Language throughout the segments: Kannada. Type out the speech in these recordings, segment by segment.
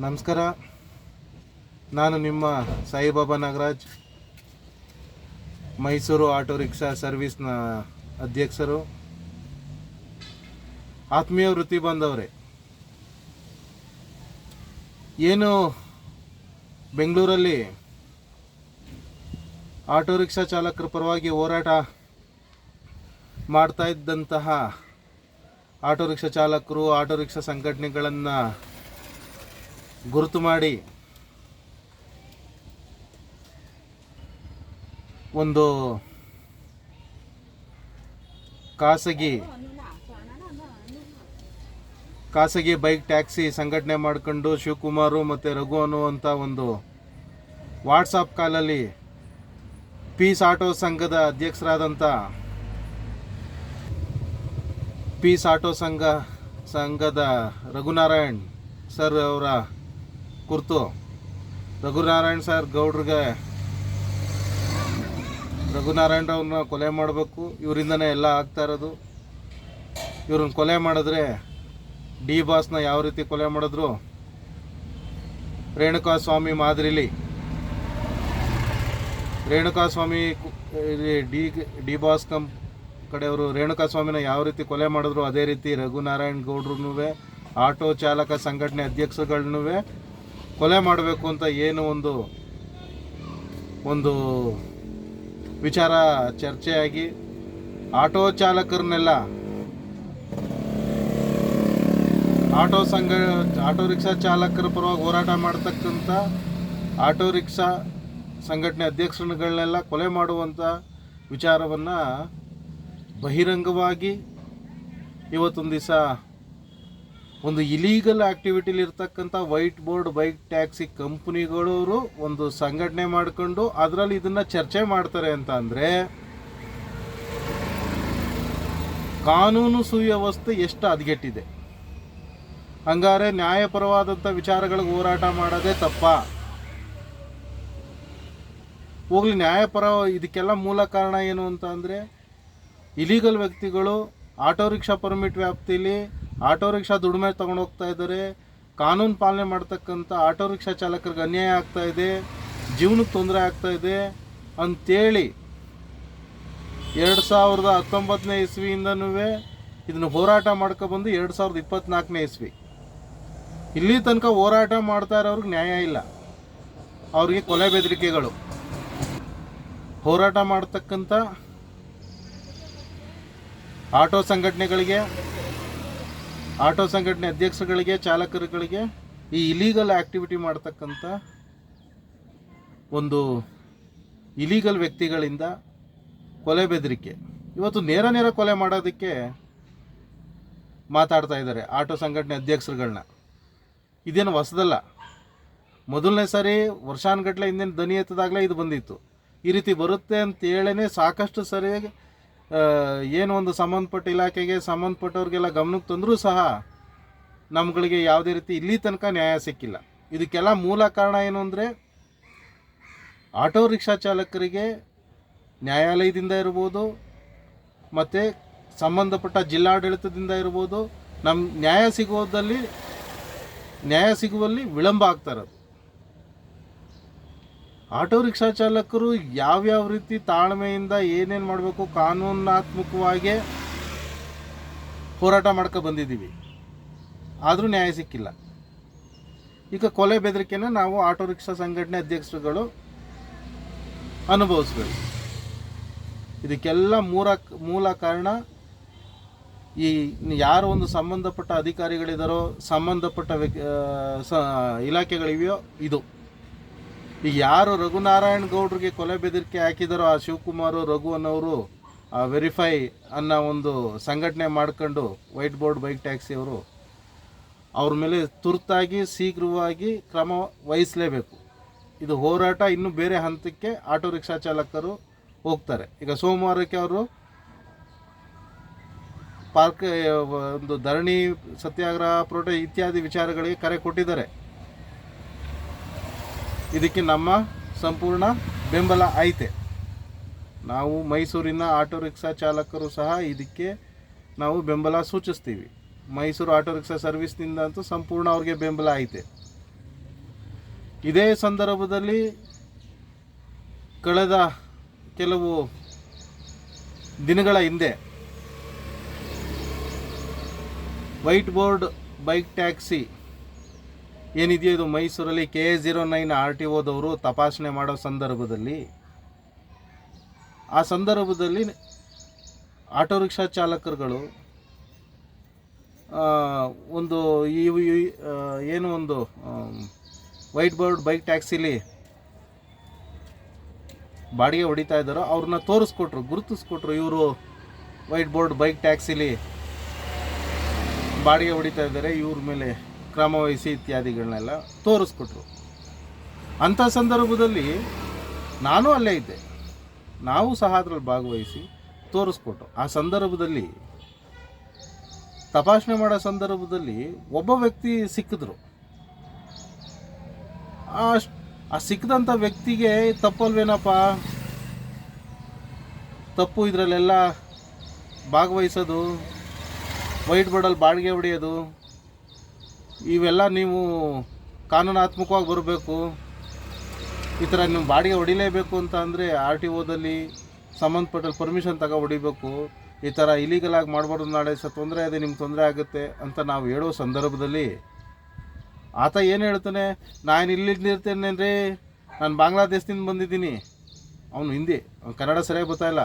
ನಮಸ್ಕಾರ. ನಾನು ನಿಮ್ಮ ಸಾಯಿಬಾಬಾ ನಾಗರಾಜ್. ಮೈಸೂರು ಆಟೋ ರಿಕ್ಷಾ ಸರ್ವಿಸ್ನ ಅಧ್ಯಕ್ಷರು. ಆತ್ಮೀಯ ವೃತ್ತಿ ಬಂದವರೇ. ಏನು ಬೆಂಗಳೂರಲ್ಲಿ ಆಟೋ ರಿಕ್ಷಾ ಚಾಲಕರ ಪರವಾಗಿ ಹೋರಾಟ ಮಾಡ್ತಾ ಇದ್ದಂತಹ ಆಟೋ ರಿಕ್ಷಾ ಚಾಲಕರು, ಆಟೋ ರಿಕ್ಷಾ ಸಂಘಟನೆಗಳನ್ನು ಗುರುತು ಮಾಡಿ ಒಂದು ಖಾಸಗಿ ಖಾಸಗಿ ಬೈಕ್ ಟ್ಯಾಕ್ಸಿ ಸಂಘಟನೆ ಮಾಡಿಕೊಂಡು ಶಿವಕುಮಾರು ಮತ್ತು ರಘು ಅನ್ನುವಂಥ ಒಂದು ವಾಟ್ಸಪ್ ಕಾಲಲ್ಲಿ ಪೀಸ್ ಆಟೋ ಸಂಘದ ಅಧ್ಯಕ್ಷರಾದಂಥ ಪೀಸ್ ಆಟೋ ಸಂಘ, ಸಂಘದ ರಘುನಾರಾಯಣ್ ಸರ್ ಅವರ ಕುರಿತು ರಘುನಾರಾಯಣ್ ಸರ್ ಗೌಡ್ರಿಗೆ ರಘುನಾರಾಯಣರವ್ರನ್ನ ಕೊಲೆ ಮಾಡಬೇಕು. ಇವರಿಂದನೇ ಎಲ್ಲ ಆಗ್ತಾ ಇರೋದು. ಇವ್ರನ್ನ ಕೊಲೆ ಮಾಡಿದ್ರೆ ಡಿ ಬಾಸ್ನ ಯಾವ ರೀತಿ ಕೊಲೆ ಮಾಡಿದ್ರು? Renuka Swamy ಮಾದರಿಲಿ Renuka Swamy D D boss camp ಕಡೆಯವರು ರೇಣುಕಾ ಸ್ವಾಮಿನ ಯಾವ ರೀತಿ ಕೊಲೆ ಮಾಡಿದ್ರು, ಅದೇ ರೀತಿ ರಘುನಾರಾಯಣ್ ಗೌಡ್ರೂ ಆಟೋ ಚಾಲಕ ಸಂಘಟನೆ ಅಧ್ಯಕ್ಷಗಳನ್ನೂ ಕೊಲೆ ಮಾಡಬೇಕು ಅಂತ ಏನು ಒಂದು ಒಂದು ವಿಚಾರ ಚರ್ಚೆಯಾಗಿ ಆಟೋ ಚಾಲಕರನ್ನೆಲ್ಲ, ಆಟೋ ಸಂಘ, ಆಟೋ ರಿಕ್ಷಾ ಚಾಲಕರ ಪರವಾಗಿ ಹೋರಾಟ ಮಾಡ್ತಕ್ಕಂಥ ಆಟೋ ರಿಕ್ಷಾ ಸಂಘಟನೆ ಅಧ್ಯಕ್ಷರುಗಳನ್ನೆಲ್ಲ ಕೊಲೆ ಮಾಡುವಂಥ ವಿಚಾರವನ್ನು ಬಹಿರಂಗವಾಗಿ ಇವತ್ತೊಂದು ದಿವಸ ಒಂದು ಇಲೀಗಲ್ ಆಕ್ಟಿವಿಟಿಲಿ ಇರ್ತಕ್ಕಂಥ ವೈಟ್ ಬೋರ್ಡ್ ಬೈಕ್ ಟ್ಯಾಕ್ಸಿ ಕಂಪ್ನಿಗಳವರು ಒಂದು ಸಂಘಟನೆ ಮಾಡಿಕೊಂಡು ಅದರಲ್ಲಿ ಇದನ್ನ ಚರ್ಚೆ ಮಾಡ್ತಾರೆ ಅಂತ ಅಂದರೆ, ಕಾನೂನು ಸುವ್ಯವಸ್ಥೆ ಎಷ್ಟು ಹದಗೆಟ್ಟಿದೆ ಹಂಗಾರೆ ನ್ಯಾಯಪರವಾದಂಥ ವಿಚಾರಗಳಿಗೆ ಹೋರಾಟ ಮಾಡೋದೇ ತಪ್ಪ. ಹೋಗ್ಲಿ, ನ್ಯಾಯಪರ ಇದಕ್ಕೆಲ್ಲ ಮೂಲ ಕಾರಣ ಏನು ಅಂತ ಅಂದರೆ ಇಲೀಗಲ್ ವ್ಯಕ್ತಿಗಳು ಆಟೋ ರಿಕ್ಷಾ ಪರ್ಮಿಟ್ ವ್ಯಾಪ್ತಿಲಿ ಆಟೋ ರಿಕ್ಷಾ ದುಡಿಮೆ ತಗೊಂಡು ಹೋಗ್ತಾ ಇದ್ದಾರೆ. ಕಾನೂನು ಪಾಲನೆ ಮಾಡ್ತಕ್ಕಂಥ ಆಟೋ ರಿಕ್ಷಾ ಚಾಲಕರಿಗೆ ಅನ್ಯಾಯ ಆಗ್ತಾ ಇದೆ. ಜೀವನಕ್ಕೆ ತೊಂದರೆ ಆಗ್ತಾ ಇದೆ. ಅಂತೇಳಿ ಎರಡು ಸಾವಿರದ ಹತ್ತೊಂಬತ್ತನೇ ಇಸ್ವಿಯಿಂದನೂ ಇದನ್ನು ಹೋರಾಟ ಮಾಡ್ಕೊಬಂದು ಎರಡು ಸಾವಿರದ ಇಪ್ಪತ್ನಾಲ್ಕನೇ ಇಸ್ವಿ. ಇಲ್ಲಿ ತನಕ ಹೋರಾಟ ಮಾಡ್ತಾ ಇರೋರಿಗೆ ನ್ಯಾಯ ಇಲ್ಲ. ಅವ್ರಿಗೆ ಕೊಲೆ ಬೆದರಿಕೆಗಳು. ಹೋರಾಟ ಮಾಡ್ತಕ್ಕಂಥ ಆಟೋ ಸಂಘಟನೆಗಳಿಗೆ ಆಟೋ ಸಂಘಟನೆ ಅಧ್ಯಕ್ಷಗಳಿಗೆ ಚಾಲಕರುಗಳಿಗೆ ಈ ಇಲೀಗಲ್ ಆಕ್ಟಿವಿಟಿ ಮಾಡ್ತಕ್ಕಂಥ ಒಂದು ಇಲೀಗಲ್ ವ್ಯಕ್ತಿಗಳಿಂದ ಕೊಲೆ ಬೆದರಿಕೆ. ಇವತ್ತು ನೇರ ನೇರ ಕೊಲೆ ಮಾಡೋದಕ್ಕೆ ಮಾತಾಡ್ತಾ ಇದ್ದಾರೆ ಆಟೋ ಸಂಘಟನೆ ಅಧ್ಯಕ್ಷರುಗಳನ್ನ ಇದೇನು ಹೊಸದಲ್ಲ. ಮೊದಲನೇ ಸಾರಿ ವರ್ಷಾನುಗಟ್ಟಲೆ ಹಿಂದಿನ ದನಿ ಎತ್ತದಾಗಲೇ ಇದು ಬಂದಿತ್ತು. ಈ ರೀತಿ ಬರುತ್ತೆ ಅಂತೇಳೇ ಸಾಕಷ್ಟು ಸರಿ ಆ, ಏನು ಒಂದು ಸಂಬಂಧಪಟ್ಟ ಇಲಾಖೆಗೆ ಸಂಬಂಧಪಟ್ಟವ್ರಿಗೆಲ್ಲ ಗಮನಕ್ಕೆ ತಂದರೂ ಸಹ ನಮ್ಗಳಿಗೆ ಯಾವುದೇ ರೀತಿ ಇಲ್ಲಿ ತನಕ ನ್ಯಾಯ ಸಿಕ್ಕಿಲ್ಲ. ಇದಕ್ಕೆಲ್ಲ ಮೂಲ ಕಾರಣ ಏನು ಅಂದರೆ ಆಟೋ ರಿಕ್ಷಾ ಚಾಲಕರಿಗೆ ನ್ಯಾಯಾಲಯದಿಂದ ಇರ್ಬೋದು, ಮತ್ತು ಸಂಬಂಧಪಟ್ಟ ಜಿಲ್ಲಾಡಳಿತದಿಂದ ಇರ್ಬೋದು ನಮ್ಮ ನ್ಯಾಯ ಸಿಗುವುದಲ್ಲಿ ನ್ಯಾಯ ಸಿಗುವಲ್ಲಿ ವಿಳಂಬ ಆಗ್ತಾ ಇರೋದು. ಆಟೋ ರಿಕ್ಷಾ ಚಾಲಕರು ಯಾವ್ಯಾವ ರೀತಿ ತಾಳ್ಮೆಯಿಂದ ಏನೇನು ಮಾಡಬೇಕು ಕಾನೂನಾತ್ಮಕವಾಗಿ ಹೋರಾಟ ಮಾಡ್ಕೊ ಬಂದಿದ್ದೀವಿ. ಆದರೂ ನ್ಯಾಯ ಸಿಕ್ಕಿಲ್ಲ. ಈಗ ಕೊಲೆ ಬೆದರಿಕೆನ ನಾವು ಆಟೋ ರಿಕ್ಷಾ ಸಂಘಟನೆ ಅಧ್ಯಕ್ಷರುಗಳು ಅನುಭವಿಸ್ಬೇಕು. ಇದಕ್ಕೆಲ್ಲ ಮೂಲ ಮೂಲ ಕಾರಣ ಈ ಯಾರು ಒಂದು ಸಂಬಂಧಪಟ್ಟ ಅಧಿಕಾರಿಗಳಿದ್ದಾರೋ ಸಂಬಂಧಪಟ್ಟ ವ್ಯಕ್ತಿ ಇಲಾಖೆಗಳಿವೆಯೋ ಇದು. ಈಗ ಯಾರು ರಘುನಾರಾಯಣ ಗೌಡ್ರಿಗೆ ಕೊಲೆ ಬೆದರಿಕೆ ಹಾಕಿದಾರೋ ಆ ಶಿವಕುಮಾರ್, ರಘು ಅನ್ನೋರು, ಆ ವೆರಿಫೈ ಅನ್ನೋ ಒಂದು ಸಂಘಟನೆ ಮಾಡ್ಕೊಂಡು ವೈಟ್ ಬೋರ್ಡ್ ಬೈಕ್ ಟ್ಯಾಕ್ಸಿ ಅವರು, ಅವ್ರ ಮೇಲೆ ತುರ್ತಾಗಿ, ಶೀಘ್ರವಾಗಿ ಕ್ರಮ ವಹಿಸಲೇಬೇಕು. ಇದು ಹೋರಾಟ, ಇನ್ನೂ ಬೇರೆ ಹಂತಕ್ಕೆ ಆಟೋ ರಿಕ್ಷಾ ಚಾಲಕರು ಹೋಗ್ತಾರೆ. ಈಗ ಸೋಮವಾರಕ್ಕೆ ಅವರು ಪಾರ್ಕ್, ಒಂದು ಧರಣಿ, ಸತ್ಯಾಗ್ರಹ, ಪ್ರೋಟ ಇತ್ಯಾದಿ ವಿಚಾರಗಳಿಗೆ ಕರೆ ಕೊಟ್ಟಿದ್ದಾರೆ. ಇದಕ್ಕೆ ನಮ್ಮ ಸಂಪೂರ್ಣ ಬೆಂಬಲ ಐತೆ. ನಾವು ಮೈಸೂರಿನ ಆಟೋ ರಿಕ್ಷಾ ಚಾಲಕರು ಸಹ ಇದಕ್ಕೆ ನಾವು ಬೆಂಬಲ ಸೂಚಿಸ್ತೀವಿ. ಮೈಸೂರು ಆಟೋ ರಿಕ್ಷಾ ಸರ್ವಿಸ್ನಿಂದ ಅಂತೂ ಸಂಪೂರ್ಣ ಅವ್ರಿಗೆ ಬೆಂಬಲ ಐತೆ. ಇದೇ ಸಂದರ್ಭದಲ್ಲಿ ಕಳೆದ ಕೆಲವು ದಿನಗಳ ಹಿಂದೆ ವೈಟ್ ಬೋರ್ಡ್ ಬೈಕ್ ಟ್ಯಾಕ್ಸಿ ಏನಿದೆಯೋ ಇದು ಮೈಸೂರಲ್ಲಿ K A zero nine R T ಓದವರು ತಪಾಸಣೆ ಮಾಡೋ ಸಂದರ್ಭದಲ್ಲಿ. ಆ ಸಂದರ್ಭದಲ್ಲಿ ಆಟೋ ರಿಕ್ಷಾ ಚಾಲಕರುಗಳು ಒಂದು ಈ- ಏನು ಒಂದು ವೈಟ್ ಬೋರ್ಡ್ ಬೈಕ್ ಟ್ಯಾಕ್ಸಿಲಿ ಬಾಡಿಗೆ ಹೊಡಿತಾ ಇದ್ದಾರೋ ಅವ್ರನ್ನ ತೋರಿಸ್ಕೊಟ್ರು, ಗುರುತಿಸ್ಕೊಟ್ರು ಇವರು ವೈಟ್ ಬೋರ್ಡ್ ಬೈಕ್ ಟ್ಯಾಕ್ಸಿಲಿ ಬಾಡಿಗೆ ಹೊಡಿತಾ ಇದ್ದಾರೆ, ಇವ್ರ ಮೇಲೆ ಕ್ರಮ ವಹಿಸಿ ಇತ್ಯಾದಿಗಳನ್ನೆಲ್ಲ ತೋರಿಸ್ಕೊಟ್ರು. ಅಂಥ ಸಂದರ್ಭದಲ್ಲಿ ನಾನು ಅಲ್ಲೇ ಇದ್ದೆ. ನಾವು ಸಹ ಅದರಲ್ಲಿ ಭಾಗವಹಿಸಿ ತೋರಿಸ್ಕೊಟ್ರು. ಆ ಸಂದರ್ಭದಲ್ಲಿ, ತಪಾಸಣೆ ಮಾಡೋ ಸಂದರ್ಭದಲ್ಲಿ ಒಬ್ಬ ವ್ಯಕ್ತಿ ಸಿಕ್ಕಿದ್ರು. ಆ ಆ ಸಿಕ್ಕದಂಥ ವ್ಯಕ್ತಿಗೆ ತಪ್ಪಲ್ವೇನಪ್ಪ? ತಪ್ಪು ಇದರಲ್ಲೆಲ್ಲ ಭಾಗವಹಿಸೋದು, ವೈಟ್ ಬೋರ್ಡಲ್ಲಿ ಬಾಡಿಗೆ ಹೊಡೆಯೋದು ಇವೆಲ್ಲ ನೀವು ಕಾನೂನಾತ್ಮಕವಾಗಿ ಬರಬೇಕು. ಈ ಥರ ನಿಮ್ಮ ಬಾಡಿಗೆ ಹೊಡಿಲೇಬೇಕು ಅಂತ ಅಂದರೆ ಆರ್ ಟಿ ಒದಲ್ಲಿ ಸಂಬಂಧಪಟ್ಟ ಪರ್ಮಿಷನ್ ತಗೋ ಹೊಡಿಬೇಕು. ಈ ಥರ ಇಲೀಗಲಾಗಿ ಮಾಡಬಾರ್ದು ನಾಳೆ ಸ ತೊಂದರೆ ಅದೇ ನಿಮ್ಗೆ ತೊಂದರೆ ಆಗುತ್ತೆ ಅಂತ ನಾವು ಹೇಳೋ ಸಂದರ್ಭದಲ್ಲಿ ಆತ ಏನು ಹೇಳ್ತಾನೆ, ನಾನು ಇಲ್ಲಿರ್ತೇನೆ ರೀ ನಾನು ಬಾಂಗ್ಲಾದೇಶದಿಂದ ಬಂದಿದ್ದೀನಿ. ಅವನು ಹಿಂದಿ, ಅವ್ನು ಕನ್ನಡ ಸರಿಯಾಗಿ ಗೊತ್ತಾಯಿಲ್ಲ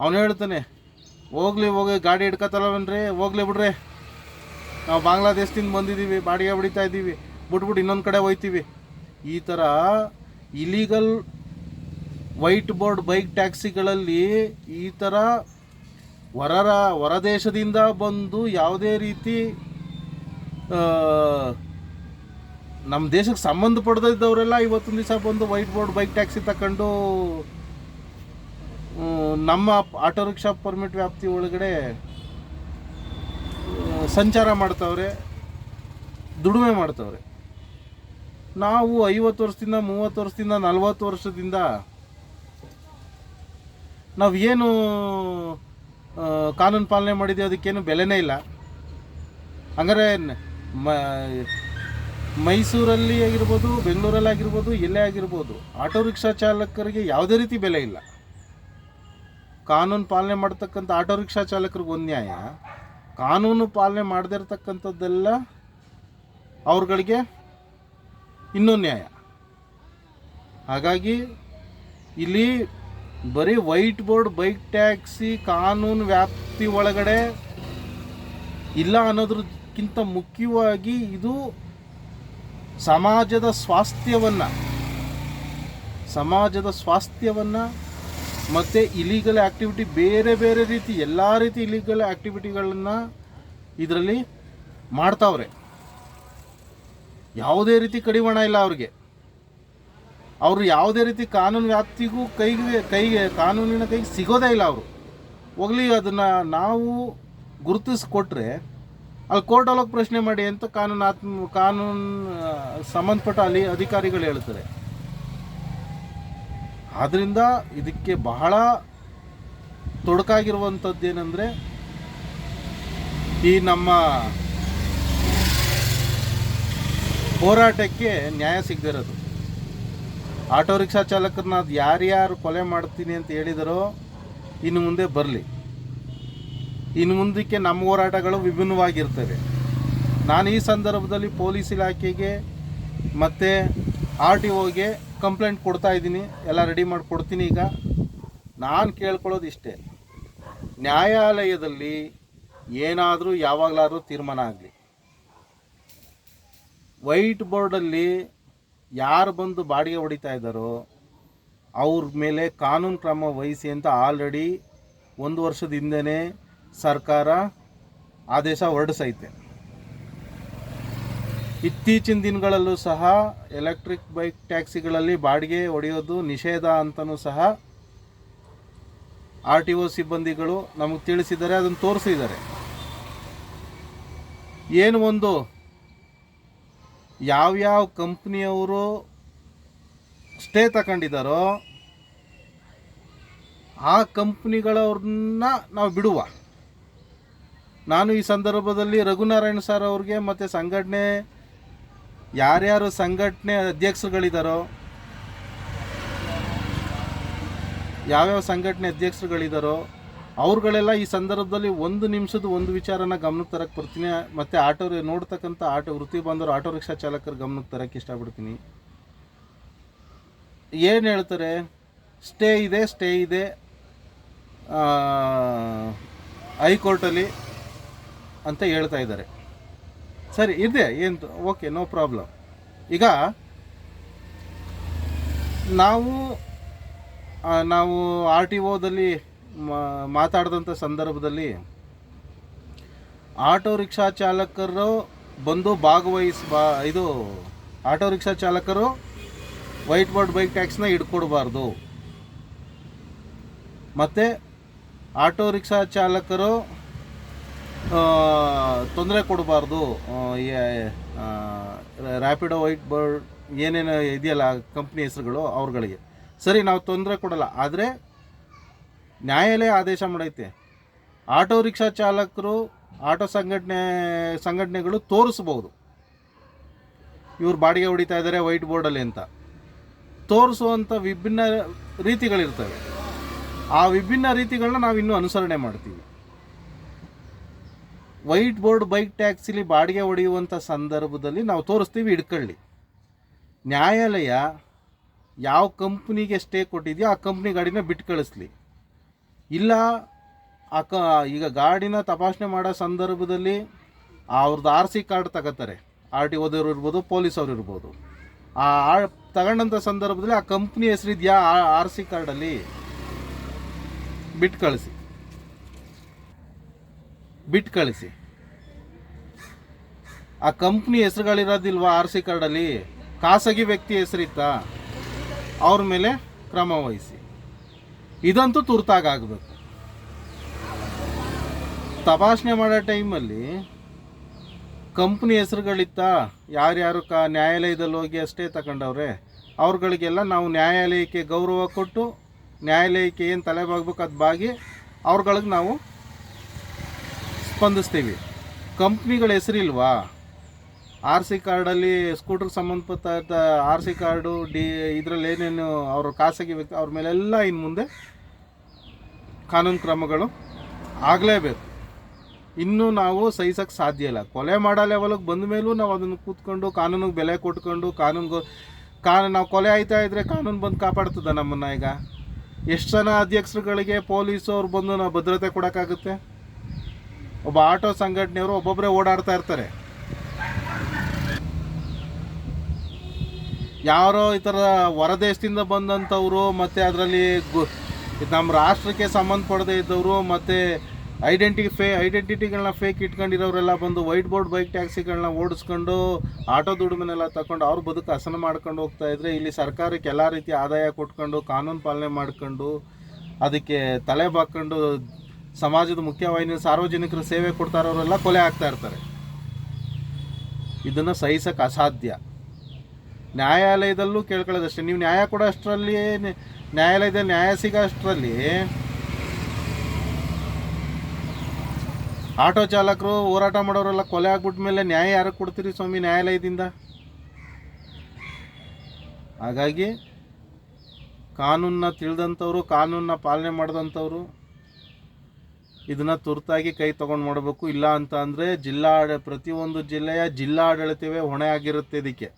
ಅವನು ಹೇಳ್ತಾನೆ, ಹೋಗ್ಲಿ ಹೋಗಿ ಗಾಡಿ ಹಿಡ್ಕೊತಲ್ಲವನ್ರಿ ಹೋಗ್ಲಿ ಬಿಡ್ರಿ. ನಾವು ಬಾಂಗ್ಲಾದೇಶದಿಂದ ಬಂದಿದ್ದೀವಿ, ಬಾಡಿಗೆ ಹೊಡಿತಾ ಇದ್ದೀವಿ, ಬಿಟ್ಬಿಟ್ಟು ಇನ್ನೊಂದು ಕಡೆ ಹೋಯ್ತೀವಿ. ಈ ಥರ ಇಲೀಗಲ್ ವೈಟ್ ಬೋರ್ಡ್ ಬೈಕ್ ಟ್ಯಾಕ್ಸಿಗಳಲ್ಲಿ ಈ ಥರ ಹೊರರ ಹೊರದೇಶದಿಂದ ಬಂದು ಯಾವುದೇ ರೀತಿ ನಮ್ಮ ದೇಶಕ್ಕೆ ಸಂಬಂಧ ಪಡೆದಿದ್ದವರೆಲ್ಲ ಇವತ್ತೊಂದು ದಿವಸ ಬಂದು ವೈಟ್ ಬೋರ್ಡ್ ಬೈಕ್ ಟ್ಯಾಕ್ಸಿ ತಗೊಂಡು ನಮ್ಮ ಆಟೋ ರಿಕ್ಷಾ ಪರ್ಮಿಟ್ ವ್ಯಾಪ್ತಿ ಒಳಗಡೆ ಸಂಚಾರ ಮಾಡ್ತವ್ರೆ, ದುಡಿಮೆ ಮಾಡ್ತವ್ರೆ. ನಾವು ಐವತ್ತು ವರ್ಷದಿಂದ, ಮೂವತ್ತು ವರ್ಷದಿಂದ, ನಲ್ವತ್ತು ವರ್ಷದಿಂದ ನಾವು ಏನು ಕಾನೂನು ಪಾಲನೆ ಮಾಡಿದ್ವಿ, ಅದಕ್ಕೇನು ಬೆಲೆನೇ ಇಲ್ಲ. ಹಂಗಾರೆ ಮ, ಮೈಸೂರಲ್ಲಿ ಆಗಿರ್ಬೋದು, ಬೆಂಗಳೂರಲ್ಲಿ ಆಗಿರ್ಬೋದು, ಎಲ್ಲೇ ಆಗಿರ್ಬೋದು, ಆಟೋ ರಿಕ್ಷಾ ಚಾಲಕರಿಗೆ ಯಾವುದೇ ರೀತಿ ಬೆಲೆ ಇಲ್ಲ. ಕಾನೂನು ಪಾಲನೆ ಮಾಡ್ತಕ್ಕಂಥ ಆಟೋ ರಿಕ್ಷಾ ಚಾಲಕರಿಗೆ ಒಂದು ನ್ಯಾಯ ಕಾನೂನು ಪಾಲನೆ ಮಾಡದೇ ಇರತಕ್ಕಂಥದ್ದೆಲ್ಲ ಅವ್ರುಗಳಿಗೆ ಇನ್ನೊಂದು ನ್ಯಾಯ. ಹಾಗಾಗಿ ಇಲ್ಲಿ ಬರೀ ವೈಟ್ ಬೋರ್ಡ್, ಬೈಕ್ ಟ್ಯಾಕ್ಸಿ, ಕಾನೂನು ವ್ಯಾಪ್ತಿ ಒಳಗಡೆ ಇಲ್ಲ ಅನ್ನೋದ್ರಕ್ಕಿಂತ ಮುಖ್ಯವಾಗಿ ಇದು ಸಮಾಜದ ಸ್ವಾಸ್ಥ್ಯವನ್ನು ಸಮಾಜದ ಸ್ವಾಸ್ಥ್ಯವನ್ನು ಮತ್ತು ಇಲೀಗಲ್ ಆ್ಯಕ್ಟಿವಿಟಿ ಬೇರೆ ಬೇರೆ ರೀತಿ, ಎಲ್ಲ ರೀತಿ ಇಲೀಗಲ್ ಆ್ಯಕ್ಟಿವಿಟಿಗಳನ್ನು ಇದರಲ್ಲಿ ಮಾಡ್ತಾವ್ರೆ. ಯಾವುದೇ ರೀತಿ ಕಡಿವಾಣ ಇಲ್ಲ ಅವ್ರಿಗೆ. ಅವರು ಯಾವುದೇ ರೀತಿ ಕಾನೂನು ವ್ಯಾಪ್ತಿಗೂ ಕೈಗೆ ಕೈಗೆ, ಕಾನೂನಿನ ಕೈಗೆ ಸಿಗೋದೇ ಇಲ್ಲ ಅವರು. ಹೋಗಲಿ, ಅದನ್ನು ನಾವು ಗುರುತಿಸ್ಕೊಟ್ರೆ ಅಲ್ಲಿ ಕೋರ್ಟಲ್ಲಿ ಪ್ರಶ್ನೆ ಮಾಡಿ ಅಂತ ಕಾನೂನಾತ್ಮ, ಕಾನೂನು ಸಂಬಂಧಪಟ್ಟ ಅಲ್ಲಿ ಅಧಿಕಾರಿಗಳು ಹೇಳ್ತಾರೆ. ಆದ್ದರಿಂದ ಇದಕ್ಕೆ ಬಹಳ ತೊಡಕಾಗಿರುವಂಥದ್ದು ಏನಂದರೆ ಈ ನಮ್ಮ ಹೋರಾಟಕ್ಕೆ ನ್ಯಾಯ ಸಿಗದಿರೋದು. ಆಟೋ ರಿಕ್ಷಾ ಚಾಲಕರನ್ನ ಅದು ಯಾರ್ಯಾರು ಕೊಲೆ ಮಾಡ್ತೀನಿ ಅಂತ ಹೇಳಿದರೋ ಇನ್ನು ಮುಂದೆ ಬರಲಿ. ಇನ್ನು ಮುಂದಕ್ಕೆ ನಮ್ಮ ಹೋರಾಟಗಳು ವಿಭಿನ್ನವಾಗಿರ್ತವೆ. ನಾನು ಈ ಸಂದರ್ಭದಲ್ಲಿ ಪೊಲೀಸ್ ಇಲಾಖೆಗೆ ಮತ್ತು ಆರ್ ಟಿ ಒಗೆ ಕಂಪ್ಲೇಂಟ್ ಕೊಡ್ತಾ ಇದ್ದೀನಿ, ಎಲ್ಲ ರೆಡಿ ಮಾಡಿ ಕೊಡ್ತೀನಿ ಈಗ. ನಾನು ಕೇಳ್ಕೊಳ್ಳೋದು ಇಷ್ಟೇ ನ್ಯಾಯಾಲಯದಲ್ಲಿ ಏನಾದರೂ ಯಾವಾಗಲಾದರೂ ತೀರ್ಮಾನ ಆಗಲಿ. ವೈಟ್ ಬೋರ್ಡಲ್ಲಿ ಯಾರು ಬಂದು ಬಾಡಿಗೆ ಹೊಡಿತಾ ಇದ್ದಾರೋ, ಅವ್ರ ಮೇಲೆ ಕಾನೂನು ಕ್ರಮ ವಹಿಸಿ ಅಂತ ಆಲ್ರೆಡಿ ಒಂದು ವರ್ಷದ ಹಿಂದೆನೇ ಸರ್ಕಾರ ಆದೇಶ ಹೊರಡಿಸೈತೆ. ಇತ್ತೀಚಿನ ದಿನಗಳಲ್ಲೂ ಸಹ ಎಲೆಕ್ಟ್ರಿಕ್ ಬೈಕ್ ಟ್ಯಾಕ್ಸಿಗಳಲ್ಲಿ ಬಾಡಿಗೆ ಹೊಡೆಯೋದು ನಿಷೇಧ ಅಂತಲೂ ಸಹ ಆರ್ ಟಿ ಒ ಸಿಬ್ಬಂದಿಗಳು ನಮಗೆ ತಿಳಿಸಿದ್ದಾರೆ, ಅದನ್ನು ತೋರಿಸಿದ್ದಾರೆ. ಏನು ಒಂದು ಯಾವ್ಯಾವ ಕಂಪ್ನಿಯವರು ಸ್ಟೇ ತಗೊಂಡಿದ್ದಾರೋ ಆ ಕಂಪ್ನಿಗಳವ್ರನ್ನ ನಾವು ಬಿಡುವ. ನಾನು ಈ ಸಂದರ್ಭದಲ್ಲಿ ರಘುನಾರಾಯಣ ಸರ್ ಅವ್ರಿಗೆ ಮತ್ತು ಸಂಘಟನೆ ಯಾರ್ಯಾರು ಸಂಘಟನೆ ಅಧ್ಯಕ್ಷರುಗಳಿದ್ದಾರೋ ಯಾವ್ಯಾವ ಸಂಘಟನೆ ಅಧ್ಯಕ್ಷರುಗಳಿದ್ದಾರೋ ಅವ್ರುಗಳೆಲ್ಲ ಈ ಸಂದರ್ಭದಲ್ಲಿ ಒಂದು ನಿಮಿಷದ ಒಂದು ವಿಚಾರನ ಗಮನಕ್ಕೆ ತರಕ್ಕೆ ಬರ್ತೀನಿ. ಮತ್ತು ಆಟೋ ನೋಡ್ತಕ್ಕಂಥ ಆಟೋ ವೃತ್ತಿ ಬಂದರು ಆಟೋ ರಿಕ್ಷಾ ಚಾಲಕರು ಗಮನಕ್ಕೆ ತರಕ್ಕೆ ಇಷ್ಟಪಡ್ತೀನಿ. ಏನು ಹೇಳ್ತಾರೆ? ಸ್ಟೇ ಇದೆ ಸ್ಟೇ ಇದೆ. ಹೈಕೋರ್ಟಲ್ಲಿ ಅಂತ ಹೇಳ್ತಾ ಇದ್ದಾರೆ. ಸರಿ, ಇದೆ, ಏನು ಓಕೆ ನೋ ಪ್ರಾಬ್ಲಮ್ ಈಗ, ನಾವು ನಾವು ಆರ್ ಟಿ ಒದಲ್ಲಿ ಮಾತಾಡಿದಂಥ ಸಂದರ್ಭದಲ್ಲಿ ಆಟೋ ರಿಕ್ಷಾ ಚಾಲಕರು ಬಂದು ಭಾಗವಹಿಸ್ ಇದು, ಆಟೋ ರಿಕ್ಷಾ ಚಾಲಕರು ವೈಟ್ ಬೋರ್ಡ್, ಬೈಕ್ ಟ್ಯಾಕ್ಸ್ನ ಹಿಡ್ಕೊಡ್ಬಾರ್ದು. ಮತ್ತು, ಆಟೋ ರಿಕ್ಷಾ ಚಾಲಕರು ತೊಂದರೆ ಕೊಡಬಾರ್ದು. ರ್ಯಾಪಿಡೋ ವೈಟ್ ಬೋರ್ಡ್ ಏನೇನು ಇದೆಯಲ್ಲ ಕಂಪ್ನಿ ಹೆಸರುಗಳು ಅವ್ರುಗಳಿಗೆ. ಸರಿ, ನಾವು ತೊಂದರೆ ಕೊಡಲ್ಲ. ಆದರೆ ನ್ಯಾಯಾಲಯ ಆದೇಶ ಮಾಡೈತೆ. ಆಟೋ ರಿಕ್ಷಾ ಚಾಲಕರು, ಆಟೋ ಸಂಘಟನೆ, ಸಂಘಟನೆಗಳು ತೋರಿಸ್ಬೋದು. ಇವ್ರು ಬಾಡಿಗೆ ಹೊಡಿತಾ ಇದ್ದಾರೆ ವೈಟ್ ಬೋರ್ಡಲ್ಲಿ ಅಂತ. ತೋರಿಸುವಂಥ ವಿಭಿನ್ನ ರೀತಿಗಳಿರ್ತವೆ. ಆ ವಿಭಿನ್ನ ರೀತಿಗಳನ್ನ ನಾವು ಇನ್ನೂ ಅನುಸರಣೆ ಮಾಡ್ತೀವಿ. ವೈಟ್ ಬೋರ್ಡ್ ಬೈಕ್ ಟ್ಯಾಕ್ಸಿಲಿ ಬಾಡಿಗೆ ಹೊಡೆಯುವಂಥ ಸಂದರ್ಭದಲ್ಲಿ ನಾವು ತೋರಿಸ್ತೀವಿ, ಹಿಡ್ಕೊಳ್ಳಿ. ನ್ಯಾಯಾಲಯ ಯಾವ ಕಂಪ್ನಿಗೆ ಸ್ಟೇ ಕೊಟ್ಟಿದೆಯೋ ಆ ಕಂಪ್ನಿ ಗಾಡಿನ ಬಿಟ್ಟು ಕಳಿಸ್ಲಿ. ಇಲ್ಲ, ಆ ಕ, ಈಗ ಗಾಡಿನ ತಪಾಸಣೆ ಮಾಡೋ ಸಂದರ್ಭದಲ್ಲಿ ಅವ್ರದ್ದು ಆರ್ ಸಿ ಕಾರ್ಡ್ ತಗೋತಾರೆ. ಆರ್ ಟಿ ಓದೋರು ಇರ್ಬೋದು ಪೊಲೀಸ್ ಅವ್ರು ಇರ್ಬೋದು. ಆ ಆ- ತಗೊಂಡಂಥ ಸಂದರ್ಭದಲ್ಲಿ ಆ ಕಂಪ್ನಿ ಹೆಸರಿದೆಯಾ ಆರ್ ಸಿ ಕಾರ್ಡಲ್ಲಿ? ಬಿಟ್ಟು ಕಳಿಸಿ. ಬಿಟ್ಟು ಕಳಿಸಿ. ಆ ಕಂಪ್ನಿ ಹೆಸರುಗಳಿರೋದಿಲ್ವ ಆರ್ ಸಿ ಕಾರ್ಡಲ್ಲಿ? ಖಾಸಗಿ ವ್ಯಕ್ತಿ ಹೆಸರಿತ್ತಾ? ಅವ್ರ ಮೇಲೆ ಕ್ರಮ ವಹಿಸಿ. ಇದಂತೂ ತುರ್ತಾಗಬೇಕು ತಪಾಸಣೆ ಮಾಡೋ ಟೈಮಲ್ಲಿ ಕಂಪ್ನಿ ಹೆಸರುಗಳಿತ್ತ? ಯಾರ್ಯಾರು ಕ ನ್ಯಾಯಾಲಯದಲ್ಲಿ ಹೋಗಿ ಅಷ್ಟೇ ತಗೊಂಡವ್ರೆ ಅವ್ರುಗಳಿಗೆಲ್ಲ ನಾವು ನ್ಯಾಯಾಲಯಕ್ಕೆ ಗೌರವ ಕೊಟ್ಟು, ನ್ಯಾಯಾಲಯಕ್ಕೆ ಏನು ತಲೆ ಬಾಗ್ಬೇಕು ಅದು ಬಾಗಿ, ಅವ್ರುಗಳಿಗೆ ನಾವು ಸ್ಪಂದಿಸ್ತೀವಿ. ಕಂಪ್ನಿಗಳ ಹೆಸರಿಲ್ವಾ? ಆರ್ ಸಿ ಕಾರ್ಡಲ್ಲಿ ಸ್ಕೂಟ್ರಿಗೆ ಸಂಬಂಧಪಟ್ಟ ಆರ್ ಸಿ ಕಾರ್ಡು, ಡಿ, ಇದರಲ್ಲಿ ಏನೇನು ಅವರು ಖಾಸಗಿ ವ್ಯಕ್ತಿ, ಅವ್ರ ಮೇಲೆಲ್ಲ ಇನ್ನು ಮುಂದೆ ಕಾನೂನು ಕ್ರಮಗಳು ಆಗಲೇಬೇಕು. ಇನ್ನೂ ನಾವು ಸಹಿಸೋಕ್ಕೆ ಸಾಧ್ಯ ಇಲ್ಲ. ಕೊಲೆ ಮಾಡೋ ಲೆವೆಲಿಗೆ ಬಂದ ಮೇಲೂ ನಾವು ಅದನ್ನು ಕೂತ್ಕೊಂಡು ಕಾನೂನಿಗೆ ಬೆಲೆ ಕೊಟ್ಕೊಂಡು ಕಾನೂನು ಕಾನೂ ನಾವು ಕೊಲೆ ಆಯ್ತಾ ಇದ್ರೆ ಕಾನೂನು ಬಂದು ಕಾಪಾಡ್ತದ ನಮ್ಮನ್ನು ಈಗ? ಎಷ್ಟು ಜನ ಅಧ್ಯಕ್ಷರುಗಳಿಗೆ ಪೊಲೀಸವ್ರು ಬಂದು ನಾವು ಭದ್ರತೆ ಕೊಡೋಕ್ಕಾಗುತ್ತೆ? ಒಬ್ಬ ಆಟೋ ಸಂಘಟನೆಯವರು ಒಬ್ಬೊಬ್ಬರೇ ಓಡಾಡ್ತಾ ಇರ್ತಾರೆ. ಯಾರೋ ಈ ಥರ ಹೊರದೇಶದಿಂದ ಬಂದಂಥವರು, ಮತ್ತು ಅದರಲ್ಲಿ ಗು, ನಮ್ಮ ರಾಷ್ಟ್ರಕ್ಕೆ ಸಂಬಂಧಪಡದೇ ಇದ್ದವರು, ಮತ್ತು ಐಡೆಂಟಿ ಫೇ ಐಡೆಂಟಿಟಿಗಳನ್ನ ಫೇಕ್ ಇಟ್ಕೊಂಡಿರೋರೆಲ್ಲ ಬಂದು ವೈಟ್ ಬೋರ್ಡ್ ಬೈಕ್ ಟ್ಯಾಕ್ಸಿಗಳನ್ನ ಓಡಿಸ್ಕೊಂಡು, ಆಟೋ ದುಡಿಮೆನೆಲ್ಲ ತಗೊಂಡು ಅವ್ರ ಬದುಕು ಹಸನ ಮಾಡ್ಕೊಂಡು ಹೋಗ್ತಾ ಇದ್ರೆ ಇಲ್ಲಿ ಸರ್ಕಾರಕ್ಕೆ ಎಲ್ಲ ರೀತಿ ಆದಾಯ ಕೊಟ್ಕೊಂಡು, ಕಾನೂನು ಪಾಲನೆ ಮಾಡ್ಕೊಂಡು, ಅದಕ್ಕೆ ತಲೆ ಬಾಕೊಂಡು ಸಮಾಜದ ಮುಖ್ಯವಾಹಿನಿ ಸಾರ್ವಜನಿಕರ ಸೇವೆ ಕೊಡ್ತಾ ಇರೋರೆಲ್ಲ ಕೊಲೆ ಆಗ್ತಾ ಇರ್ತಾರೆ. ಇದನ್ನು ಸಹಿಸಕ್ಕೆ ಅಸಾಧ್ಯ. ನ್ಯಾಯಾಲಯದಲ್ಲೂ ಕೇಳ್ಕೊಳ್ಳೋದಷ್ಟೇ. ನೀವು ನ್ಯಾಯ ಕೊಡೋ ಅಷ್ಟರಲ್ಲಿ ನ್ಯಾಯಾಲಯದಲ್ಲಿ ನ್ಯಾಯ ಸಿಗೋ ಅಷ್ಟರಲ್ಲಿ ಆಟೋ ಚಾಲಕರು ಹೋರಾಟ ಮಾಡೋರೆಲ್ಲ ಕೊಲೆ ಆಗ್ಬಿಟ್ಟ ಮೇಲೆ ನ್ಯಾಯ ಯಾರಿಗೆ ಕೊಡ್ತೀರಿ ಸ್ವಾಮಿ ನ್ಯಾಯಾಲಯದಿಂದ? ಹಾಗಾಗಿ ಕಾನೂನನ್ನ ತಿಳಿದಂಥವ್ರು, ಕಾನೂನನ್ನ ಪಾಲನೆ ಮಾಡಿದಂಥವ್ರು ಇದನ್ನು ತುರ್ತಾಗಿ ಕೈ ತೊಗೊಂಡು ಮಾಡಬೇಕು. ಇಲ್ಲ ಅಂತ ಅಂದರೆ ಜಿಲ್ಲಾ ಪ್ರತಿಯೊಂದು ಜಿಲ್ಲೆಯ ಜಿಲ್ಲಾಡಳಿತವೇ ಹೊಣೆ ಆಗಿರುತ್ತೆ ಇದಕ್ಕೆ.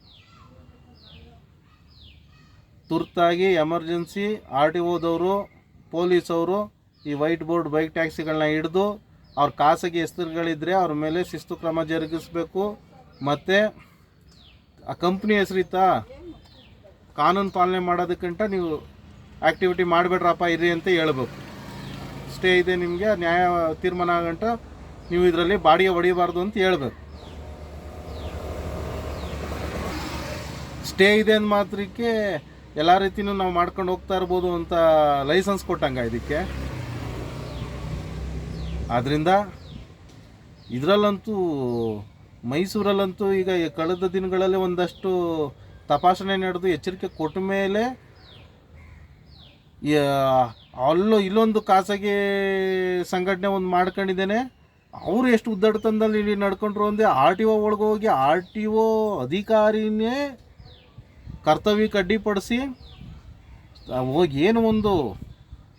ತುರ್ತಾಗಿ ಎಮರ್ಜೆನ್ಸಿ, ಆರ್ ಟಿ ಓದವರು ಪೊಲೀಸವರು ಈ ವೈಟ್ ಬೋರ್ಡ್ ಬೈಕ್ ಟ್ಯಾಕ್ಸಿಗಳನ್ನ ಹಿಡಿದು ಅವ್ರ ಖಾಸಗಿ ಹೆಸರುಗಳಿದ್ದರೆ ಅವ್ರ ಮೇಲೆ ಶಿಸ್ತು ಕ್ರಮ ಜರುಗಿಸಬೇಕು. ಮತ್ತು ಆ ಕಂಪ್ನಿ ಹೆಸರಿತ್ತಾ? ಕಾನೂನು ಪಾಲನೆ ಮಾಡೋದಕ್ಕಿಂತ ನೀವು ಆ್ಯಕ್ಟಿವಿಟಿ ಮಾಡಬೇಡ್ರಪ್ಪ ಇರಿ ಅಂತ ಹೇಳ್ಬೇಕು. ಸ್ಟೇ ಇದೆ ನಿಮಗೆ ನ್ಯಾಯ ತೀರ್ಮಾನ ಆಗಂಟ, ನೀವು ಇದರಲ್ಲಿ ಬಾಡಿಗೆ ಹೊಡಿಬಾರ್ದು ಅಂತ ಹೇಳ್ಬೇಕು. ಸ್ಟೇ ಇದೆ ಅಂದ ಮಾತ್ರಕ್ಕೆ ಎಲ್ಲ ರೀತಿನೂ ನಾವು ಮಾಡ್ಕೊಂಡು ಹೋಗ್ತಾ ಇರ್ಬೋದು ಅಂತ ಲೈಸೆನ್ಸ್ ಕೊಟ್ಟಂಗೆ ಇದಕ್ಕೆ. ಆದ್ದರಿಂದ ಇದರಲ್ಲಂತೂ, ಮೈಸೂರಲ್ಲಂತೂ ಈಗ ಕಳೆದ ದಿನಗಳಲ್ಲಿ ಒಂದಷ್ಟು ತಪಾಸಣೆ ನಡೆದು ಎಚ್ಚರಿಕೆ ಕೊಟ್ಟ ಮೇಲೆ ಅಲ್ಲೂ ಇಲ್ಲೊಂದು ಖಾಸಗಿ ಸಂಘಟನೆ ಒಂದು ಮಾಡ್ಕೊಂಡಿದ್ದೇನೆ. ಅವರು ಎಷ್ಟು ಉದ್ದಟತನದಲ್ಲಿ ಇಲ್ಲಿ ನಡ್ಕೊಂಡ್ರು ಅಂದರೆ ಆರ್ ಟಿ ಒಳಗೆ ಹೋಗಿ ಆರ್ ಟಿ ಒ ಅಧಿಕಾರಿನೇ ಕರ್ತವ್ಯಕ್ಕೆ ಅಡ್ಡಿಪಡಿಸಿ ಹೋಗಿ ಏನು ಒಂದು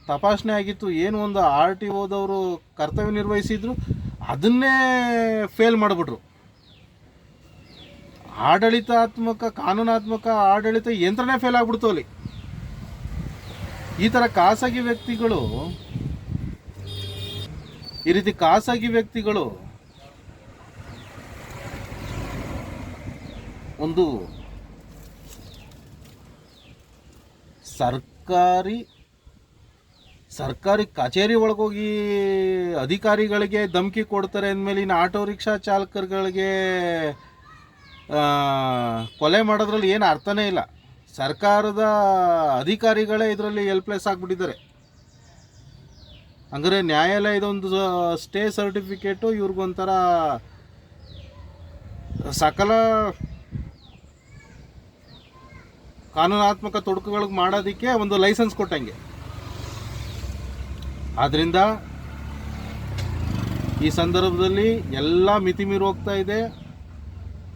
ತಪಾಸಣೆ ಆಗಿತ್ತು, ಏನು ಒಂದು ಆರ್ ಟಿ ಒದವರು ಕರ್ತವ್ಯ ನಿರ್ವಹಿಸಿದ್ರು, ಅದನ್ನೇ ಫೇಲ್ ಮಾಡಿಬಿಟ್ರು. ಆಡಳಿತಾತ್ಮಕ, ಕಾನೂನಾತ್ಮಕ ಆಡಳಿತ ಯಂತ್ರನೇ ಫೇಲ್ ಆಗ್ಬಿಡ್ತು ಅಲ್ಲಿ. ಈ ಥರ ಖಾಸಗಿ ವ್ಯಕ್ತಿಗಳು, ಈ ರೀತಿ ಖಾಸಗಿ ವ್ಯಕ್ತಿಗಳು ಒಂದು ಸರ್ಕಾರಿ ಸರ್ಕಾರಿ ಕಚೇರಿ ಒಳಗೋಗಿ ಅಧಿಕಾರಿಗಳಿಗೆ ಧಮಕಿ ಕೊಡ್ತಾರೆ ಅಂದಮೇಲೆ ಇನ್ನು ಆಟೋ ರಿಕ್ಷಾ ಚಾಲಕರುಗಳಿಗೆ ಕೊಲೆ ಮಾಡೋದ್ರಲ್ಲಿ ಏನು ಅರ್ಥನೇ ಇಲ್ಲ. ಸರ್ಕಾರದ ಅಧಿಕಾರಿಗಳೇ ಇದರಲ್ಲಿ ಹೆಲ್ಪ್ಲೆಸ್ ಆಗಿಬಿಟ್ಟಿದ್ದಾರೆ. ಅಂದರೆ ನ್ಯಾಯಾಲಯದ ಒಂದು ಸ್ಟೇ ಸರ್ಟಿಫಿಕೇಟು ಇವ್ರಿಗೊಂಥರ ಸಕಲ ಕಾನೂನಾತ್ಮಕ ತೊಡಕುಗಳಿಗೆ ಮಾಡೋದಕ್ಕೆ ಒಂದು ಲೈಸೆನ್ಸ್ ಕೊಟ್ಟಂಗೆ. ಆದ್ದರಿಂದ ಈ ಸಂದರ್ಭದಲ್ಲಿ ಎಲ್ಲ ಮಿತಿ ಮೀರಿ ಹೋಗ್ತಾ ಇದೆ.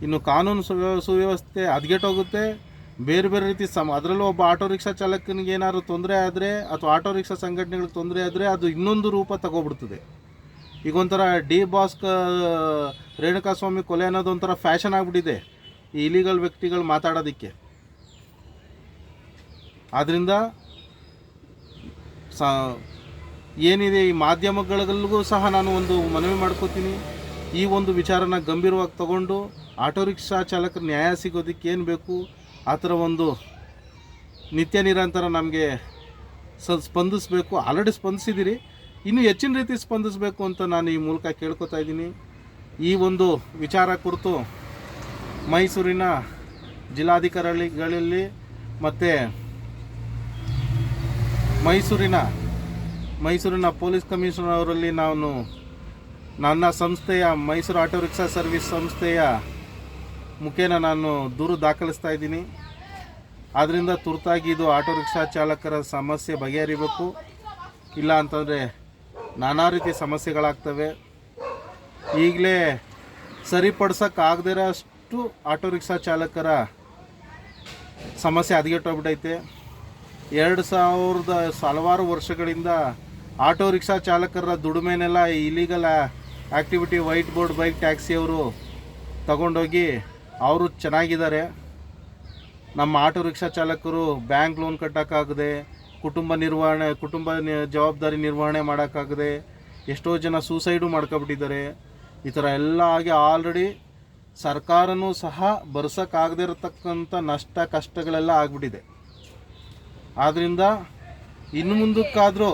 ಇನ್ನು ಕಾನೂನು ಸುವ್ಯ- ಸುವ್ಯವಸ್ಥೆ ಹದಗೆಟ್ಟೋಗುತ್ತೆ ಬೇರೆ ಬೇರೆ ರೀತಿ ಸಮ ಅದರಲ್ಲೂ ಒಬ್ಬ ಆಟೋ ರಿಕ್ಷಾ ಚಾಲಕನಿಗೆ ಏನಾದ್ರು ತೊಂದರೆ ಆದರೆ ಅಥವಾ ಆಟೋ ರಿಕ್ಷಾ ಸಂಘಟನೆಗಳಿಗೆ ತೊಂದರೆ ಆದರೆ ಅದು ಇನ್ನೊಂದು ರೂಪ ತಗೊಬಿಡ್ತದೆ. ಈಗ ಒಂಥರ ಡಿ ಬಾಸ್ಕ, ರೇಣುಕಾಸ್ವಾಮಿ ಕೊಲೆ ಅನ್ನೋದು ಒಂಥರ ಫ್ಯಾಷನ್ ಆಗಿಬಿಟ್ಟಿದೆ ಈ ಇಲಿಗಲ್ ವ್ಯಕ್ತಿಗಳು ಮಾತಾಡೋದಕ್ಕೆ. ಆದ್ದರಿಂದ ಸ ಏನಿದೆ ಈ ಮಾಧ್ಯಮಗಳಿಗೂ ಸಹ ನಾನು ಒಂದು ಮನವಿ ಮಾಡ್ಕೋತೀನಿ. ಈ ಒಂದು ವಿಚಾರನ ಗಂಭೀರವಾಗಿ ತಗೊಂಡು ಆಟೋ ರಿಕ್ಷಾ ಚಾಲಕರ ನ್ಯಾಯ ಸಿಗೋದಕ್ಕೆ ಏನು ಬೇಕು? ಆ ಥರ ಒಂದು ನಿತ್ಯ ನಿರಂತರ ನಮಗೆ ಸ ಸ್ಪಂದಿಸಬೇಕು ಆಲ್ರೆಡಿ ಸ್ಪಂದಿಸಿದ್ದೀರಿ ಇನ್ನೂ ಹೆಚ್ಚಿನ ರೀತಿ ಸ್ಪಂದಿಸಬೇಕು ಅಂತ ನಾನು ಈ ಮೂಲಕ ಕೇಳ್ಕೊತಾ ಇದ್ದೀನಿ. ಈ ಒಂದು ವಿಚಾರ ಕುರಿತು ಮೈಸೂರಿನ ಜಿಲ್ಲಾಧಿಕಾರಿಗಳಲ್ಲಿ ಮತ್ತು ಮೈಸೂರಿನ ಮೈಸೂರಿನ ಪೊಲೀಸ್ ಕಮಿಷನರ್ ಅವರಲ್ಲಿ ನಾನು ನನ್ನ ಸಂಸ್ಥೆಯ ಮೈಸೂರು ಆಟೋ ರಿಕ್ಷಾ ಸರ್ವಿಸ್ ಸಂಸ್ಥೆಯ ಮುಖೇನ ನಾನು ದೂರು ದಾಖಲಿಸ್ತಾ ಇದ್ದೀನಿ. ಆದ್ದರಿಂದ ತುರ್ತಾಗಿ ಇದು ಆಟೋ ರಿಕ್ಷಾ ಚಾಲಕರ ಸಮಸ್ಯೆ ಬಗೆಹರಿಬೇಕು. ಇಲ್ಲ ಅಂತಂದರೆ ನಾನಾ ರೀತಿ ಸಮಸ್ಯೆಗಳಾಗ್ತವೆ. ಈಗಲೇ ಸರಿಪಡ್ಸೋಕ್ಕಾಗದಿರೋ ಅಷ್ಟು ಆಟೋ ರಿಕ್ಷಾ ಚಾಲಕರ ಸಮಸ್ಯೆ ಹದಗೆಟ್ಟೋಗ್ಬಿಟ್ಟೈತೆ ಎರಡು ಸಾವಿರದ ಹಲವಾರು ವರ್ಷಗಳಿಂದ ಆಟೋ ರಿಕ್ಷಾ ಚಾಲಕರ ದುಡಿಮೆನೆಲ್ಲ illegal activity white board bike ಟ್ಯಾಕ್ಸಿಯವರು ತಗೊಂಡೋಗಿ ಅವರು ಚೆನ್ನಾಗಿದ್ದಾರೆ. ನಮ್ಮ ಆಟೋ ರಿಕ್ಷಾ ಚಾಲಕರು ಬ್ಯಾಂಕ್ ಲೋನ್ ಕಟ್ಟೋಕ್ಕಾಗದೆ, ಕುಟುಂಬ ನಿರ್ವಹಣೆ, ಕುಟುಂಬ ಜವಾಬ್ದಾರಿ ನಿರ್ವಹಣೆ ಮಾಡೋಕ್ಕಾಗದೆ ಎಷ್ಟೋ ಜನ ಸೂಸೈಡು ಮಾಡ್ಕೊಬಿಟ್ಟಿದ್ದಾರೆ. ಈ ಥರ ಎಲ್ಲ ಆಗಿ ಆಲ್ರೆಡಿ ಸರ್ಕಾರನೂ ಸಹ ಇರತಕ್ಕಂಥ ನಷ್ಟ, ಕಷ್ಟಗಳೆಲ್ಲ ಆಗಿಬಿಟ್ಟಿದೆ. ಆದ್ದರಿಂದ ಇನ್ನು ಮುಂದಕ್ಕಾದರೂ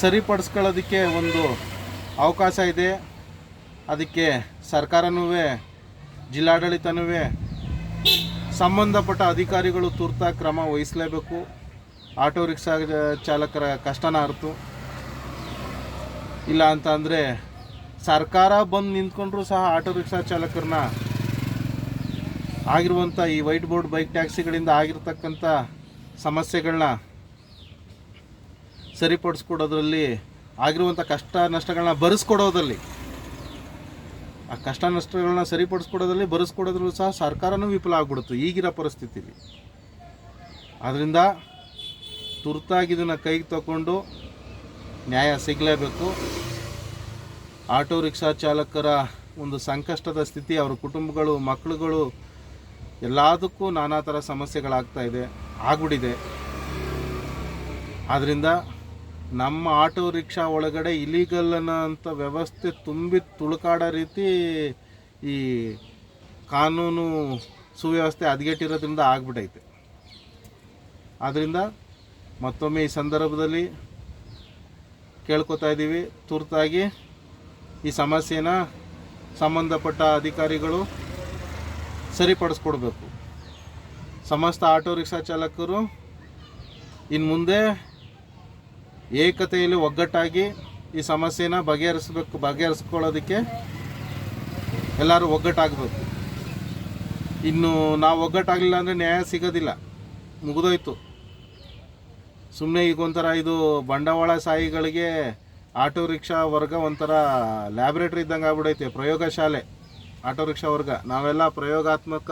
ಸರಿಪಡಿಸ್ಕೊಳ್ಳೋದಕ್ಕೆ ಒಂದು ಅವಕಾಶ ಇದೆ. ಅದಕ್ಕೆ ಸರ್ಕಾರನೂ ಜಿಲ್ಲಾಡಳಿತನೂ ಸಂಬಂಧಪಟ್ಟ ಅಧಿಕಾರಿಗಳು ತುರ್ತಾಗಿ ಕ್ರಮ ವಹಿಸಲೇಬೇಕು. ಆಟೋ ರಿಕ್ಷಾ ಚಾಲಕರ ಕಷ್ಟನ ಅರ್ತು. ಇಲ್ಲ ಅಂತ ಅಂದರೆ ಸರ್ಕಾರ ಬಂದು ನಿಂತ್ಕೊಂಡ್ರೂ ಸಹ ಆಟೋ ರಿಕ್ಷಾ ಚಾಲಕರನ್ನ ಆಗಿರುವಂಥ ಈ ವೈಟ್ ಬೋರ್ಡ್ ಬೈಕ್ ಟ್ಯಾಕ್ಸಿಗಳಿಂದ ಆಗಿರ್ತಕ್ಕಂಥ ಸಮಸ್ಯೆಗಳನ್ನ ಸರಿಪಡಿಸ್ಕೊಡೋದ್ರಲ್ಲಿ ಆಗಿರುವಂಥ ಕಷ್ಟ ನಷ್ಟಗಳನ್ನ ಭರಿಸ್ಕೊಡೋದ್ರಲ್ಲಿ ಆ ಕಷ್ಟ ನಷ್ಟಗಳನ್ನ ಸರಿಪಡಿಸ್ಕೊಡೋದ್ರಲ್ಲಿ ಬರೆಸ್ಕೊಡೋದ್ರಲ್ಲೂ ಸಹ ಸರ್ಕಾರನೂ ವಿಫಲ ಆಗ್ಬಿಡುತ್ತೆ ಈಗಿರೋ ಪರಿಸ್ಥಿತಿಲಿ. ಆದ್ದರಿಂದ ತುರ್ತಾಗಿ ಇದನ್ನು ಕೈಗೆ ತಗೊಂಡು ನ್ಯಾಯ ಸಿಗಲೇಬೇಕು. ಆಟೋ ರಿಕ್ಷಾ ಚಾಲಕರ ಒಂದು ಸಂಕಷ್ಟದ ಸ್ಥಿತಿ, ಅವರ ಕುಟುಂಬಗಳು, ಮಕ್ಕಳುಗಳು ಎಲ್ಲದಕ್ಕೂ ನಾನಾ ಥರ ಸಮಸ್ಯೆಗಳಾಗ್ತಾ ಇದೆ, ಆಗ್ಬಿಟ್ಟಿದೆ. ಆದ್ದರಿಂದ ನಮ್ಮ ಆಟೋ ರಿಕ್ಷಾ ಒಳಗಡೆ ಇಲೀಗಲ್ ಅಂತ ವ್ಯವಸ್ಥೆ ತುಂಬಿ ತುಳುಕಾಡೋ ರೀತಿ ಈ ಕಾನೂನು ಸುವ್ಯವಸ್ಥೆ ಹದಗೆಟ್ಟಿರೋದ್ರಿಂದ ಆಗ್ಬಿಟ್ಟೈತೆ ಆದ್ದರಿಂದ ಮತ್ತೊಮ್ಮೆ ಈ ಸಂದರ್ಭದಲ್ಲಿ ಕೇಳ್ಕೊತಾ ಇದ್ದೀವಿ. ತುರ್ತಾಗಿ ಈ ಸಮಸ್ಯೆನ ಸಂಬಂಧಪಟ್ಟ ಅಧಿಕಾರಿಗಳು ಸರಿಪಡಿಸ್ಕೊಡ್ಬೇಕು. ಸಮಸ್ತ ಆಟೋ ರಿಕ್ಷಾ ಚಾಲಕರು ಇನ್ನು ಮುಂದೆ ಏಕತೆಯಲ್ಲಿ ಒಗ್ಗಟ್ಟಾಗಿ ಈ ಸಮಸ್ಯೆನ ಬಗೆಹರಿಸ್ಬೇಕು, ಬಗೆಹರಿಸ್ಕೊಳ್ಳೋದಕ್ಕೆ ಎಲ್ಲರೂ ಒಗ್ಗಟ್ಟಾಗಬೇಕು. ಇನ್ನು ನಾವು ಒಗ್ಗಟ್ಟಾಗಲಿಲ್ಲ ಅಂದರೆ ನ್ಯಾಯ ಸಿಗೋದಿಲ್ಲ. ಮುಗಿದೋಯ್ತು. ಸುಮ್ಮನೆ ಈಗ ಒಂಥರ ಇದು ಬಂಡವಾಳ ಸಾಹಿಗಳಿಗೆ ಆಟೋ ರಿಕ್ಷಾ ವರ್ಗ ಒಂಥರ ಲ್ಯಾಬ್ರೇಟ್ರಿ ಇದ್ದಂಗೆ ಆಗ್ಬಿಡೈತೆ, ಪ್ರಯೋಗಶಾಲೆ, ಆಟೋ ರಿಕ್ಷಾ ವರ್ಗ. ನಾವೆಲ್ಲ ಪ್ರಯೋಗಾತ್ಮಕ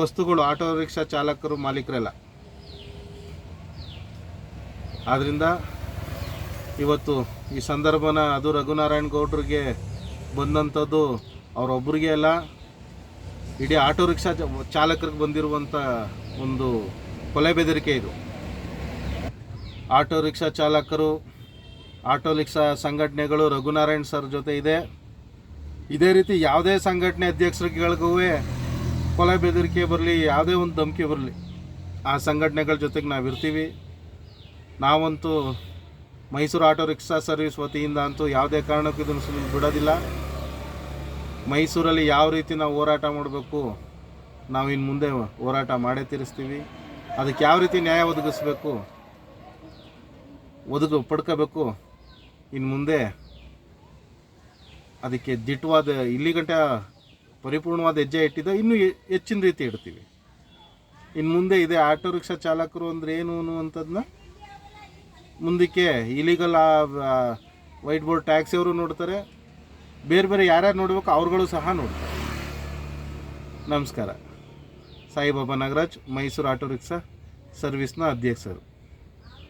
ವಸ್ತುಗಳು, ಆಟೋ ರಿಕ್ಷಾ ಚಾಲಕರು ಮಾಲೀಕರೆಲ್ಲ. ಆದ್ದರಿಂದ ಇವತ್ತು ಈ ಸಂದರ್ಭನ ಅದು ರಘುನಾರಾಯಣ ಗೌಡ್ರಿಗೆ ಬಂದಂಥದ್ದು ಅವರೊಬ್ಬರಿಗೆ ಅಲ್ಲ, ಇಡೀ ಆಟೋ ರಿಕ್ಷಾ ಚಾಲಕರಿಗೆ ಬಂದಿರುವಂಥ ಒಂದು ಕೊಲೆ ಬೆದರಿಕೆ ಇದು. ಆಟೋ ರಿಕ್ಷಾ ಚಾಲಕರು, ಆಟೋ ರಿಕ್ಷಾ ಸಂಘಟನೆಗಳು ರಘುನಾರಾಯಣ್ ಸರ್ ಜೊತೆ ಇದೆ. ಇದೇ ರೀತಿ ಯಾವುದೇ ಸಂಘಟನೆ ಅಧ್ಯಕ್ಷರುಗಳಿಗೂ ಕೊಲೆ ಬೆದರಿಕೆ ಬರಲಿ, ಯಾವುದೇ ಒಂದು ಧಮಕಿ ಬರಲಿ, ಆ ಸಂಘಟನೆಗಳ ಜೊತೆಗೆ ನಾವು ಇರ್ತೀವಿ ನಾವಂತೂ ಮೈಸೂರು ಆಟೋ ರಿಕ್ಷಾ ಸರ್ವಿಸ್ ವತಿಯಿಂದ ಅಂತೂ ಯಾವುದೇ ಕಾರಣಕ್ಕೂ ಇದನ್ನು ಬಿಡೋದಿಲ್ಲ. ಮೈಸೂರಲ್ಲಿ ಯಾವ ರೀತಿ ನಾವು ಹೋರಾಟ ಮಾಡಬೇಕು, ನಾವು ಇನ್ನು ಮುಂದೆ ಹೋರಾಟ ಮಾಡೇ ತೀರಿಸ್ತೀವಿ. ಅದಕ್ಕೆ ಯಾವ ರೀತಿ ನ್ಯಾಯ ಒದಗಿಸ್ಬೇಕು, ಒದಗು ಪಡ್ಕೋಬೇಕು, ಇನ್ನು ಮುಂದೆ ಅದಕ್ಕೆ ದಿಟ್ಟವಾದ ಇಲ್ಲಿಗಂಟ ಪರಿಪೂರ್ಣವಾದ ಹೆಜ್ಜೆ ಇಟ್ಟಿದ್ದ, ಇನ್ನೂ ಹೆಚ್ಚಿನ ರೀತಿ ಇಡ್ತೀವಿ. ಇನ್ನು ಮುಂದೆ ಇದೆ ಆಟೋ ರಿಕ್ಷಾ ಚಾಲಕರು ಅಂದರೆ ಏನು ಅನ್ನುವಂಥದ್ದನ್ನ ಮುಂದಕ್ಕೆ ಇಲೀಗಲ್ ವೈಟ್ ಬೋರ್ಡ್ ಟ್ಯಾಕ್ಸಿ ಅವರು ನೋಡ್ತಾರೆ. ಬೇರೆ ಬೇರೆ ಯಾರ್ಯಾರು ನೋಡಬೇಕು ಅವ್ರುಗಳು ಸಹ ನೋಡ್ತಾರೆ. ನಮಸ್ಕಾರ. ಸಾಯಿಬಾಬಾ ನಾಗರಾಜ್, ಮೈಸೂರು ಆಟೋ ರಿಕ್ಷಾ ಸರ್ವಿಸ್ನ ಅಧ್ಯಕ್ಷರು.